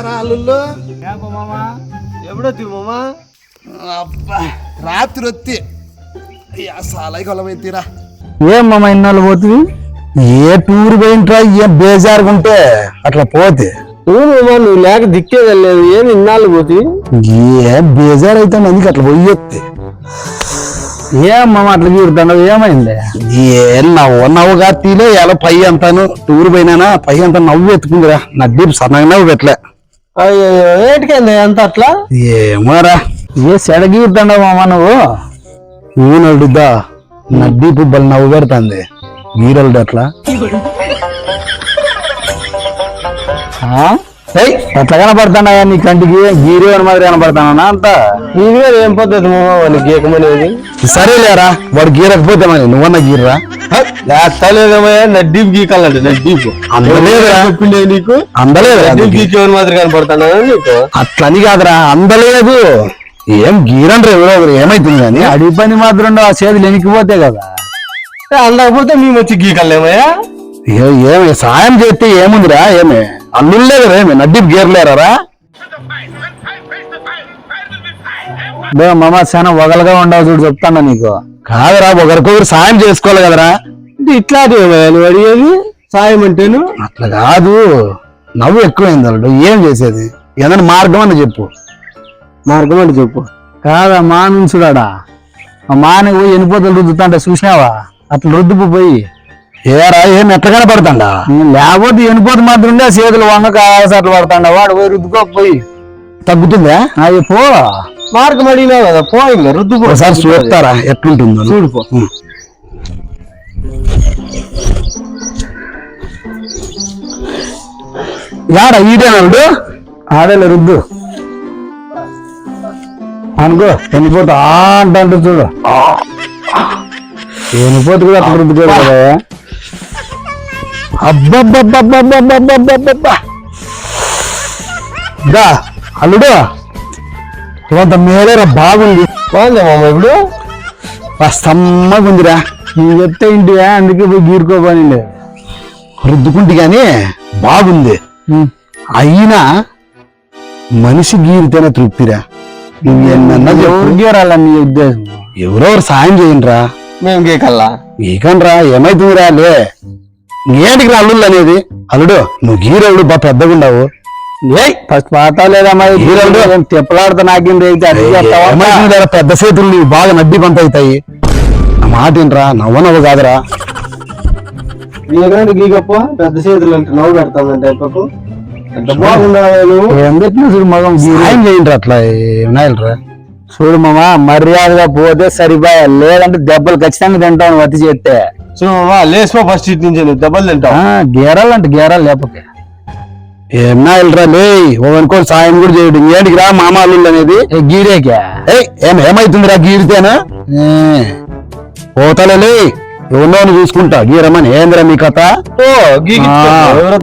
ఏరా అల్లుళ్ళు మామా? ఎప్పుడొత్తి మామా? అబ్బా రాత్రి వచ్చి అయ్యా సాలై కొలమైతీరా ఏం మామ ఇన్నాళ్ళు పోతుంది ఏ టూర్ పోయింట్రా? ఏ బేజారుగా ఉంటే అట్లా పోతే? నువ్వు మామా నువ్వు లేక దిక్కే వెళ్ళలేదు ఏం ఇన్నాళ్ళు పోతి ఏ బేజారు అయితే అందుకే అట్లా పోయొత్తే ఏం మామ అట్లా గీరుతాడు ఏమైంది? ఏ నవ్వు నవ్వుగా తీలే ఎలా పై అంతాను. టూర్ పోయినానా పై అంతా నవ్వు ఎత్తుకుందిరా. నద్దీపు సన్నగా నవ్వు పెట్టలే. అయ్యో ఏటికైంది ఎంత అట్లా? ఏమోరా. ఏ సెడగిద్దండ మామ నువ్వు? నా దీపు బల్ నవ్వు పెడుతుంది. వీరల్డు అట్లా ఎట్లా కనపడుతున్నాయా నీ కంటికి? గీరి అని మాదిరి కనపడతానా అంత? మీద ఏం పద్ధతి వాళ్ళు గీకమనేది సరేలేరా వాడు గీరకపోతే మరి నువ్వన్నా గీర్రా లేదమ్మయ్యా నడ్డీప్ గీకాలంటే నడ్డీప్. అందలేదురా. చెప్పిండే నీకు? అందలేదురా నడ్డీప్ గీకేవని మాదిరి కనపడతానా నీకు? అట్లని కాదురా అందలేదు. ఏం గీరండ్రా ఎవరో ఒకరు ఏమైతుంది కానీ అడిగి పని మాత్రం ఆ చేతులు ఎనికిపోతే కదా. అందకపోతే మేము వచ్చి గీకలేమయ్యా? ఏమి సాయం చేస్తే ఏముందిరా ఏమి? అల్లుళ్ళే కదా ఏమి నడ్డి గీరలేరా బే మామ చాలా వగలుగా ఉండవు చూడు చెప్తాను నీకు. కాదురా ఒకరికొకరు సాయం చేసుకోవాలి కదరా. నువ్వు అడిగేది సాయం అంటేను? అట్లా కాదు. నవ్వు ఎక్కువైంది అల్లుడు ఏం చేసేది? ఏదైనా మార్గం అని చెప్పు. మార్గం అంటే చెప్పు. కాదా ఆ మాని పోయి ఎనిపోతలు రుద్దుతాంటే చూసినావా? అట్లా రుద్దుపు పోయి. ఏరా ఏం ఎట్లా కనపడతాడా లేకపోతే ఎనిపోతు మాత్రం చేతులు వంగక అట్లా పడతాండ? వాడు పోయి రుద్దుకోకపోయి. తగ్గుతుందా? అవి పో. మార్గం అడిగినావు కదా పో ఇంకా రుద్దు పో. ఒకసారి చూస్తారా ఎట్లుంటుందో? చూడుపో. యాడా ఈడేనాడు ఆడలే రుద్దు. అనుకో ఎనిపోతు ఆ అంటూ చూడు. ఎనిపోతు కూడా అట్లా రుద్దుకోడు కదా. అబ్బబ్బబ్బబ్బబ్బబ్బబ్బబ్బబ్బా. దా అల్లుడు. కొంత మేలేరా బాగుంది. బాగుందా మామ ఇప్పుడు? సమ్మగా ఉందిరా. నువ్వు చెప్తే ఇంటివా అందుకే పోయి గీరుకోపోయింది రుద్దుకుంటే గాని బాగుంది. అయినా మనిషి గీరితేనే తృప్తిరా. నువ్వు ఎన్నన్నా చెప్పు. ఎవరు గీరాలని నీ ఉద్దేశం? ఎవరెవరు సాయం చేయండిరా? మేము గీకల్లా? నీకనరా ఏమైతుందిరా లే? ఏంటికి అల్లుళ్ళు అనేది? అల్లుడు నువ్వు గీరవుడు బా పెద్దగా ఉండవు ఫస్ట్ పాత లేదా మరి గీరలు. తిప్పలాడుతా నాకేం? ఏమైతుందిరా పెద్ద చేతులు నీవు బాగా నడ్డి పంత అవుతాయి నా మాట ఏంట్రా? నవ్వ నవ్వు కాదురా. గీకంటే గీకప్ప పెద్ద చేతులు అంటే నవ్వు పెడతామంటే అయిపోకు ఎంత చూడు మగం సాయం చేయండి అట్లా ఏమైనా చూడు మామ మర్యాదగా పోతే సరిపోయా. లేదంటే దెబ్బలు ఖచ్చితంగా తింటావు అతి చేస్తే సో మామ లేచిపో ఫస్ట్ ఇటు నుంచి నువ్వు దెబ్బలు తింటావు. ఆ, గీరాలంటే గీరాలు లేకపోతే. ఏమన్నా వెళ్ళరా లే ఒకనుకో సాయం కూడా చేయడు. ఏంటికి రా మామ అల్లుళ్ళు అనేది. ఏయ్ ఏం ఏమైతుందిరా గీరితేనా ఏ, పోతలే లే ఎవరినో చూసుకుంటా. గీరమని ఏందిరా మీ కథ? ఓ. ఎవరు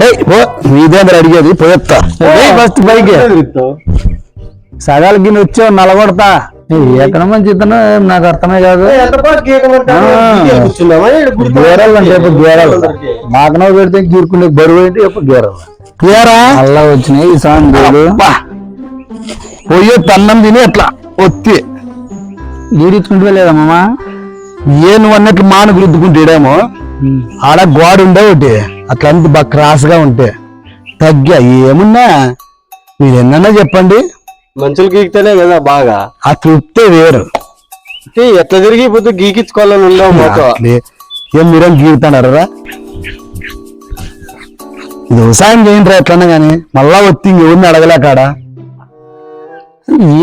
హే పో. నీదేంద్ర అడిగేది? పోయొత్తా. ఫస్ట్ పైకి. సగాలు గిన్నె వచ్చావు నలగొడతా. ఎక్కడ మంచి ఇతను? నాకు అర్థమే కాదు. గేరాలు అంటే ఎప్పుడు గేరాలు? పెడితే గీరుకునే బరువు ఏంటి? గేరాలు? ఏరా అలా వచ్చినాయి ఈ సాంగ్. పోయొత్త అన్నం తిని అట్లా ఒత్తి. గీరించుకుంటే లేదా మామ? ఏ నువ్వు అన్నట్లు మాను రుద్దుకుంటాడేమో ఆడ గోడ ఉండే ఒకటి. అట్లా అంత బాగా క్రాస్గా ఉంటే. తగ్గా ఏమున్నా? మీరు ఎన్నన్నా చెప్పండి. మంచులు గీకితేనే కదా బాగా. ఆ తృప్తే వేరు. ఏ, ఎట్లా తిరిగిపోతే గీకించుకోవాలని ఉండవు మాతో. ఏం మీరేం ఇది వ్యవసాయం చేయండి ఎట్లన్నా గాని. మళ్ళా వచ్చి ఎవరిని అడగలేకాడ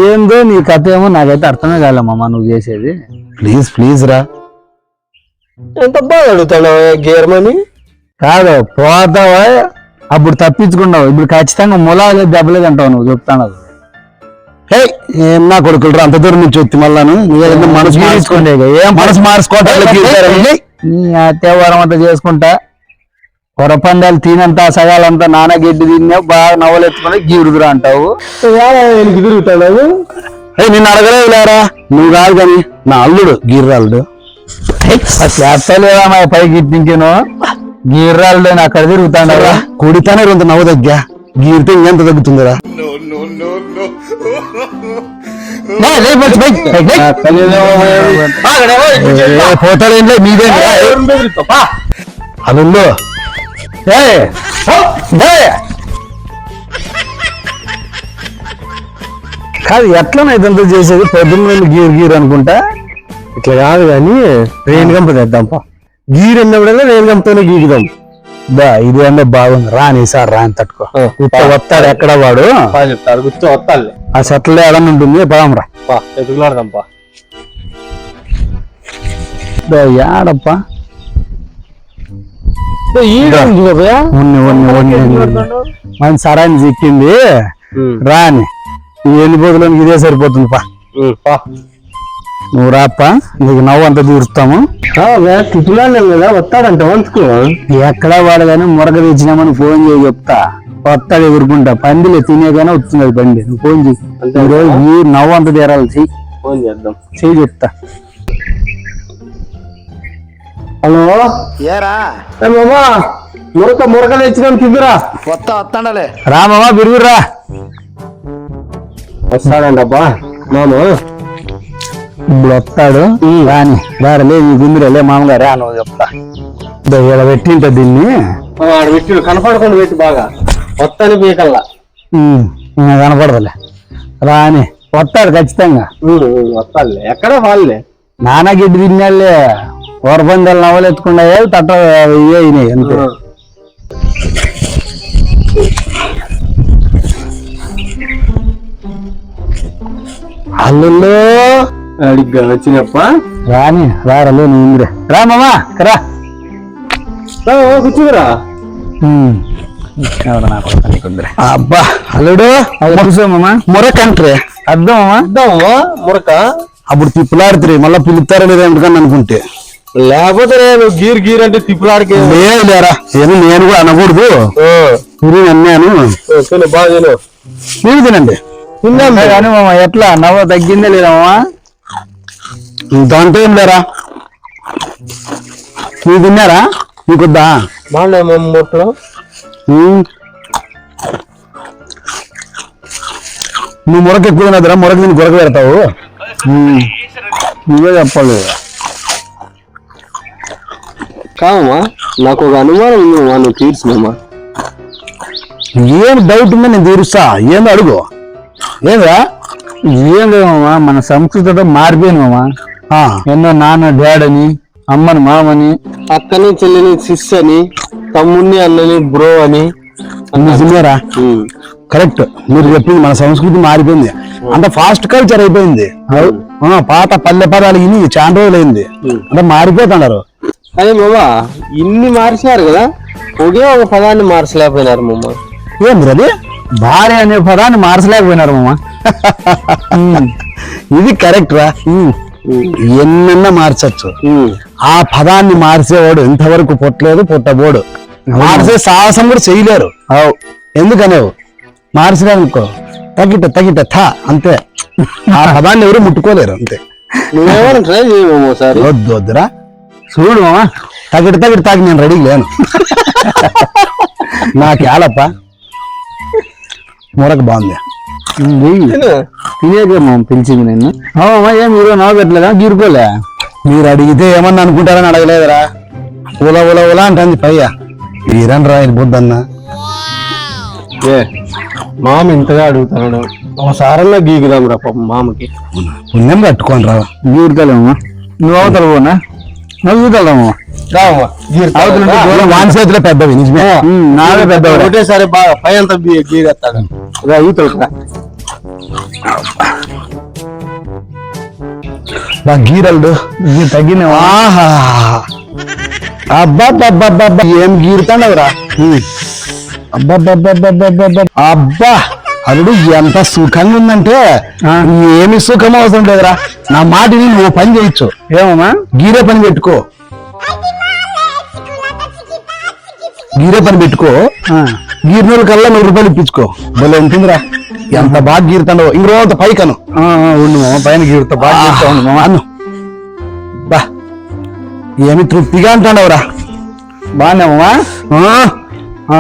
ఏందో నీ కథ ఏమో నాకైతే అర్థమే కాలే మామ నువ్వు చేసేది. ప్లీజ్ ప్లీజ్ రా. ఎంత బాగా అడుగుతాడు గేర్మని? కాదు పోతావా? అప్పుడు తప్పించుకున్నావు ఇప్పుడు ఖచ్చితంగా ములాగే దెబ్బలేదు అంటావు నువ్వు చెప్తాను హే ఏం నా కొడుకులు అంత దూరం నుంచి వచ్చి మళ్ళాను. మనసు మార్చుకోండి ఏం మనసు మార్చుకోవటానికి నీ అత్యవరం అంతా చేసుకుంటా. పొరపందాలు తినంత సగాలంతా నాన్న గడ్డి తిన్నావు బాగా నవ్వలెత్తుకుని గీరుదురా అంటావు. ఏ నిన్ను అడగలేదు లేరా? నువ్వు కాదు కానీ నా అల్లుడు గీర్రాలుడు. చేస్తలేదా మా పైకి ఇంకేను గీర్రాళ్ళు అక్కడ తిరుగుతాడు కుడితేనే రెండు నవ్వు తగ్గా. గీరితే ఇంకెంత తగ్గుతుందిరా? పోతాడు ఏంలే మీదే ఏ. కాదు ఎట్లా ఇదంతా చేసేది పొద్దున్న గీరు గీరు అనుకుంటా? ఇట్లా కాదు కానీ రేణు గంప తెద్దాంపా గీరు అన్నప్పుడల్లా రేణు గంపతోనే గీకుదాం బా ఇది అంటే బాగుంది రాని సార్ రాని తట్టుకో. వస్తాడు ఎక్కడ వాడు? చెప్తారు కూర్చో వస్తాలే ఆ సెటిల్ ఏడన్నా ఉంటుంది పదాంరా పా ఎదుగులాడదాంపా. బా, యాడప్పా ఈడ ఉంది కదా. ఉన్ని ఉన్ని ఉన్ని ఉన్ని. మన సరాన్ని చిక్కింది. రాని. ఈ ఎన్ని బదులకు ఇదే సరిపోతుంది పా. నువ్వు రాప్పా నీకు నవ్వు అంతా తీరుస్తాము. కదా వస్తాడంట వంచుకో. ఎక్కడా వాడు కానీ మురగ తెచ్చినామని ఫోన్ చేయి చెప్తా. వస్తాడు ఎగురుకుంటా పందిలే తినేగానే వస్తుంది అది బండి నువ్వు ఫోన్ చేయి ఈరోజు ఈ నవ్వు అంత తీరాలి. చెయ్యి. ఫోన్ చేద్దాం. చెయ్యి చెప్తా. హలో? ఏరా? మామా? మురక మురక తెచ్చినాం తిప్పురా వస్తా వస్తాడలే. రామమ్మా బిరుగురా వస్తాడంటబ్బా. మామ? ఇప్పుడు వస్తాడు. రాని రారా లే నీ గుందిరా లే మామూలుగా రా నువ్వు చెప్తా. ఈడ పెట్టింట దీన్ని. ఆడ పెట్టి కనపడకుండా పెట్టి బాగా. వస్తాను పీకల్లా కనపడదులే. రాని వస్తాడు ఖచ్చితంగా. వస్తాలే ఎక్కడ వాళ్ళే నానా గిడ్డి తిన్నాళ్ళే వరబందాలు నవ్వలెత్తుకుండా తట్ట ఇవే అయినాయి అంతే. అల్లుల్లో అడిగ్గా వచ్చినప్ప. రాని రారా లే నువ్వు రా మామా రా. కూర్చురా. అబ్బా అల్లుడు మురకంట్రే అర్థం ఇద్దామా మురక? అప్పుడు తిప్పులాడుతురి మళ్ళీ పిలుస్తారో లేదో ఎందుకని అనుకుంటే. లేకపోతే నేను గీర్ గీర్ అంటే తిప్పులాడికి. లేదు లేరా ఏమో నేను కూడా అనకూడదు. తిరిగి అన్నాను బాగా మీరు తినండి. తిన్నాం కానీ మామ ఎట్లా? నవ్వ తగ్గిందే లేదా మామ? దాంట్లో ఏం లేరా? మీరు తిన్నారా? మీకొద్దా? బాగున్నాయి మా మురకలు ఉమ్. నువ్వు మురక ఎక్కువ తినదురా మురక నేను గొరక పెడతావు. నువ్వే చెప్పాలి. కాదమ్మా నాకు ఒక అనుమానం ఉంది నువ్వు తీర్చినమ్మా. ఏం డౌట్ ఉందో నేను తీరుస్తా. ఏందో అడుగు. ఏందా ఏం లేదమ్మా మన సంస్కృతితో మారిపోయింది మామా. ఎన్నో నాన్న డాడ్ అని అమ్మని మామని. అక్కని చెల్లిని సిస్ అని తమ్ముడిని అన్నని బ్రో అని నిజమేరా. కరెక్ట్. మీరు చెప్పింది మన సంస్కృతి మారిపోయింది. అంత ఫాస్ట్ కల్చర్ అయిపోయింది. పాత పల్లె పదాలు ఇన్ని చాలా రోజులైంది. అంటే మారిపోతున్నారు. అదే మామ ఇన్ని మార్చారు కదా? ఒకే ఒక పదాన్ని మార్చలేకపోయినారు మామ. ఏంది అది? భార్య అనే పదాన్ని మార్చలేకపోయినారు మామ. ఇది కరెక్ట్ రా. ఎన్నన్నా మార్చచ్చు. ఆ పదాన్ని మార్చేవాడు ఇంతవరకు పుట్టలేదు పుట్టబోడు. మార్చే సాహసం కూడా చేయలేరు. ఎందుకనేవు? మార్చడానుకో తగిట తగిట థా అంతే. ఆ పదాన్ని ఎవరు ముట్టుకోలేరు అంతే. నువ్వేమైనా ట్రై చేయమో వద్దు వద్దురా. చూడు మామా తగిట తగిట తాగి నేను రెడీ లేను. నాకు ఏలప్ప మురక బాగుంది. పిలిచింది నిన్ను. అవుమా ఏం మీరు నవ్వు పెట్టలేదా గీరుకోలే. మీరు అడిగితే ఏమన్నా అనుకుంటారని అడగలేదురా. ఉల ఉల ఉల అంటుంది పయ్య వీరన్ రా బుద్ధన్న ఏ మామ ఇంతగా అడుగుతాడు ఒకసారన్నా గీకుదాం రా పాపం మామకి. పుణ్యం కట్టుకోని రా. గీరుకోలేమమ్మా నువ్వు అవతల పోనా? నువ్వు వాని చేతిలో పెద్దవి నిజమే. నావే పెద్దవి ఒకటేసారి బాగా పై అంతా గీగేస్తాడు రా ఈతలు రా. బా గీరల్డు. గీ అబ్బా ఏం గీరుతాండవురా? అబ్బా అబ్బా అల్లుడు ఎంత సుఖంగా ఉందంటే ఏమి సుఖం అవసరం లేదురా. నా మాటిని నువ్వు పని చేయొచ్చు ఏమమ్మా? గీరే పని పెట్టుకో. గీరే పని పెట్టుకో. గీరినూరు కల్లా నూరు రూపాయలు ఇప్పించుకో. భలే ఉంటుందిరా. ఎంత బాగా గీరుతాడో ఇంక పైకను. ఉండు మామ పైన గీరుతా. బాగా గీరుతా ఉండు మామ. అన్ను. బా ఏమి తృప్తిగా అంటాడవరా బాగున్నామమ్మా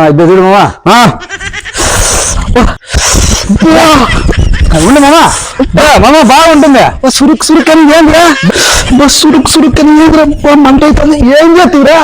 ఇద్దరు చూడు మామా ఉండు మామా మామ బాగుంటుంది. సురుక్ సురుక్ అని ఏంద్రా? సురుక్ సురుక్ అని ఏంద్రా? మంట అవుతుంది. ఏం చేస్తురా